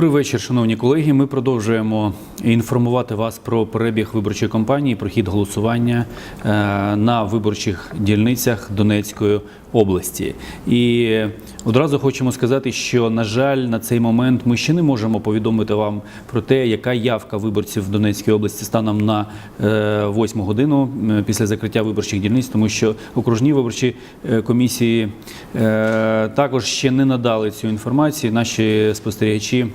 Добрий вечір, шановні колеги. Ми продовжуємо інформувати вас про перебіг виборчої кампанії, про хід голосування е, на виборчих дільницях Донецької області. І одразу хочемо сказати, що на жаль, на цей момент ми ще не можемо повідомити вам про те, яка явка виборців в Донецькій області станом на 8 годину е, після закриття виборчих дільниць, тому що окружні виборчі е, комісії е, також ще не надали цю інформацію. Наші спостерігачі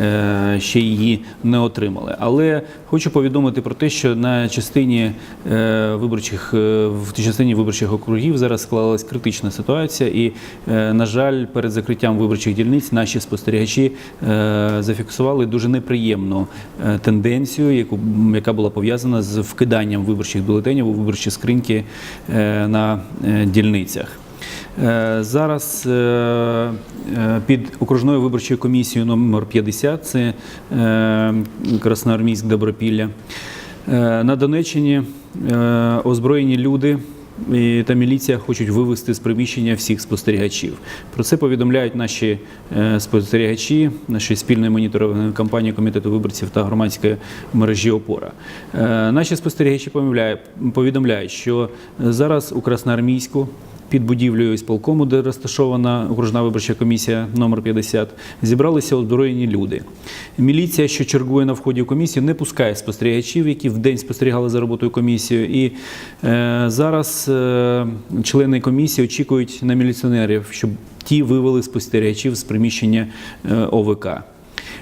е, ще її не отримали. Але хочу повідомити про те, що на частині е, виборчих е, в частині виборчих округів зараз склалась критична ситуація, і, е, на жаль, перед закриттям виборчих дільниць наші спостерігачі е, зафіксували дуже неприємну е, тенденцію, яку яка була пов'язана з вкиданням виборчих бюлетенів у виборчі скриньки на дільницях. Зараз під окружною виборчою комісією номер 50, це Красноармійськ Добропілля, на Донеччині озброєні люди та міліція хочуть вивести з приміщення всіх спостерігачів. Про це повідомляють наші е, спостерігачі, наші спільної моніторингової кампанії комітету виборців та громадської мережі Опора. Е, Наші спостерігачі повідомляють, що зараз у Красноармійську під будівлею ісполкому, де розташована окружна виборча комісія номер 50, зібралися озброєні люди. Міліція, що чергує на вході в комісію, не пускає спостерігачів, які вдень спостерігали за роботою комісії. І е, зараз е, члени комісії очікують на міліціонерів, щоб ті вивели спостерігачів з приміщення е, ОВК.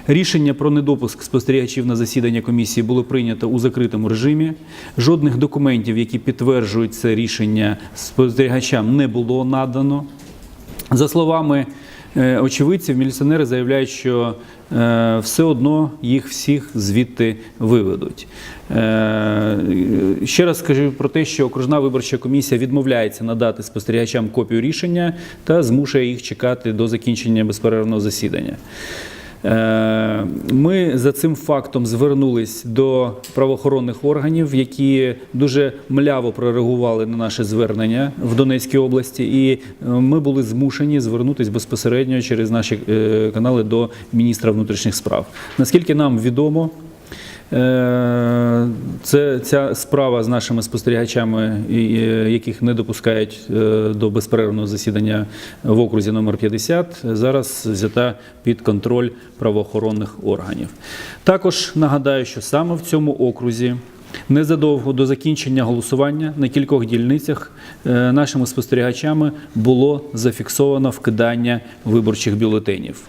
Рішення про недопуск спостерігачів на засідання комісії було прийнято у закритому режимі. Жодних документів, які підтверджують це рішення, спостерігачам не було надано. За словами е, очевидців, міліціонери заявляють, що е, все одно їх всіх звідти виведуть. Е, Ще раз скажу про те, що окружна виборча комісія відмовляється надати спостерігачам копію рішення та змушує їх чекати до закінчення безперервного засідання. Е, Ми за цим фактом звернулись до правоохоронних органів, які дуже мляво прореагували на наше звернення в Донецькій області, і е, ми були змушені звернутися безпосередньо через наші е, канали до міністра внутрішніх справ. Наскільки нам відомо, Це ця справа з нашими спостерігачами, е, яких не допускають е, до безперервного засідання в окрузі номер 50, зараз взята під контроль правоохоронних органів. Також нагадаю, що саме в цьому окрузі. Незадовго до закінчення голосування на кількох дільницях е, нашими спостерігачами було зафіксовано вкидання виборчих бюлетенів.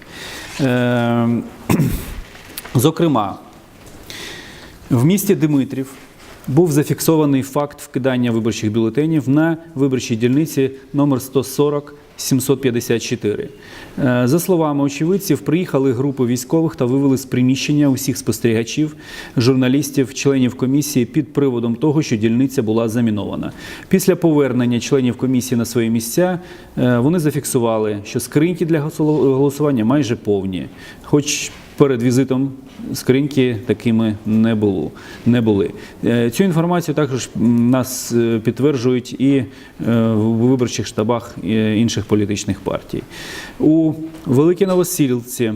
Е, Зокрема, в місті Димитрів був зафіксований факт вкидання виборчих бюлетенів на виборчій дільниці номер 140 754. Е, За словами очевидців, приїхали групи військових та вивели з приміщення усіх спостерігачів, журналістів, членів комісії під приводом того, що дільниця була замінована. Після повернення членів комісії на свої місця е, вони зафіксували, що скриньки для голосування майже повні. Хоч перед візитом скриньки такими не було не були. Е, Цю інформацію також нас е, підтверджують і е, в виборчих штабах інших політичних партій. У Великій Новосілці.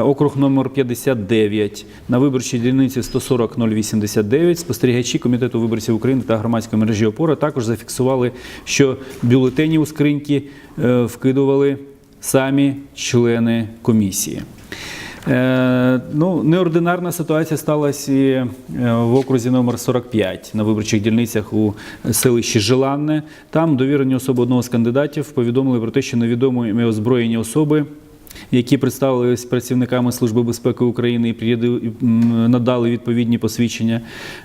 Округ номер 59 на виборчій дільниці 140-089 спостерігачі Комітету виборців України та громадської мережі опора також зафіксували, що бюлетені у скриньки вкидували самі члени комісії. Е, ну, неординарна ситуація сталася і е, в окрузі номер 45 на виборчих дільницях у селищі Желанне. Там довірені особи одного з кандидатів повідомили про те, що невідомі озброєні особи. Які представились працівниками Служби безпеки України і надали відповідні посвідчення,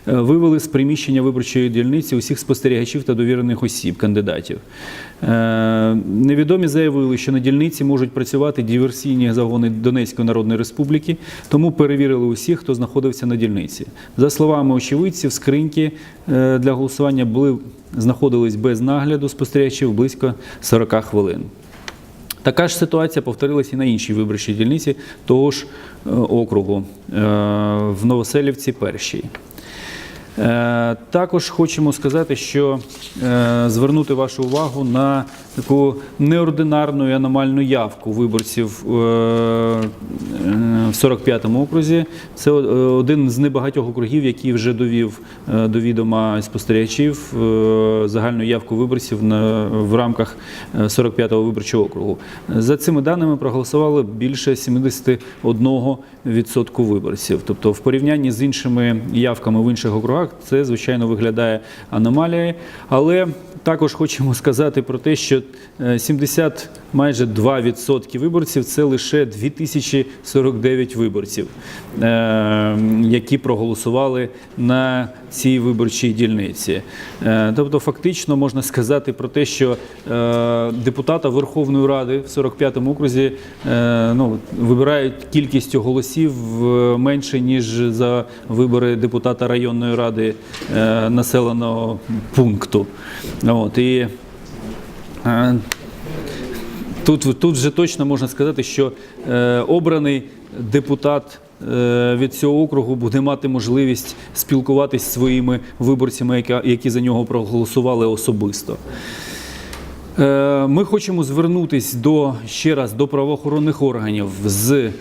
е, вивели з приміщення виборчої дільниці усіх спостерігачів та довірених осіб кандидатів. Е, Невідомі заявили, що на дільниці можуть працювати диверсійні загони Донецької Народної Республіки, тому перевірили усіх, хто знаходився на дільниці. За словами очевидців, скриньки е, для голосування були знаходились без нагляду спостерігачів близько 40 хвилин. Така ж ситуація повторилася і на іншій виборчій дільниці того ж е, округу е, в Новоселівці першій. Е, Також хочемо сказати, що звернути вашу увагу на таку неординарну і аномальну явку виборців в 45-му окрузі. Це е, один з небагатьох округів, який вже довів е, до відома спостерігачів е, загальну явку виборців в рамках е, 45-го виборчого округу. За цими даними проголосувало більше 71% виборців. Тобто, в порівнянні з іншими явками в інших округах, це звичайно виглядає аномалією. Але також хочемо сказати про те, що е, 70 майже 2% виборців це лише 2049 виборців, е, які проголосували на цій виборчій дільниці. Е, Тобто, фактично можна сказати про те, що е, депутата Верховної Ради в 45-му окрузі е, ну, вибирають кількістю голосів менше, ніж за вибори депутата районної ради населеного пункту. От, і Тут, тут вже точно можна сказати, що е, обраний депутат е, від цього округу буде мати можливість спілкуватись зі своїми виборцями, які за нього проголосували особисто. Е, Ми хочемо звернутися до ще раз до правоохоронних органів з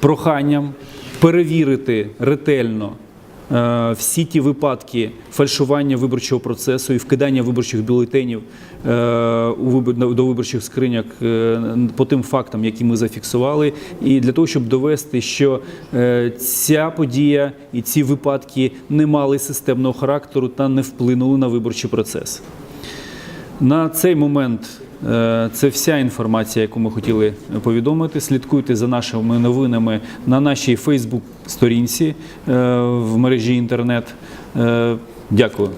проханням перевірити ретельно всі ті випадки фальшування виборчого процесу і вкидання виборчих бюлетенів е, до виборчих скриняк е, по тим фактам, які ми зафіксували, і для того, щоб довести, що е, ця подія і ці випадки не мали системного характеру та не вплинули на виборчий процес. На цей момент е, це вся інформація, яку ми хотіли повідомити. Слідкуйте за нашими новинами на нашій Фейсбук-сторінці е, в мережі інтернет. Е, Дякую.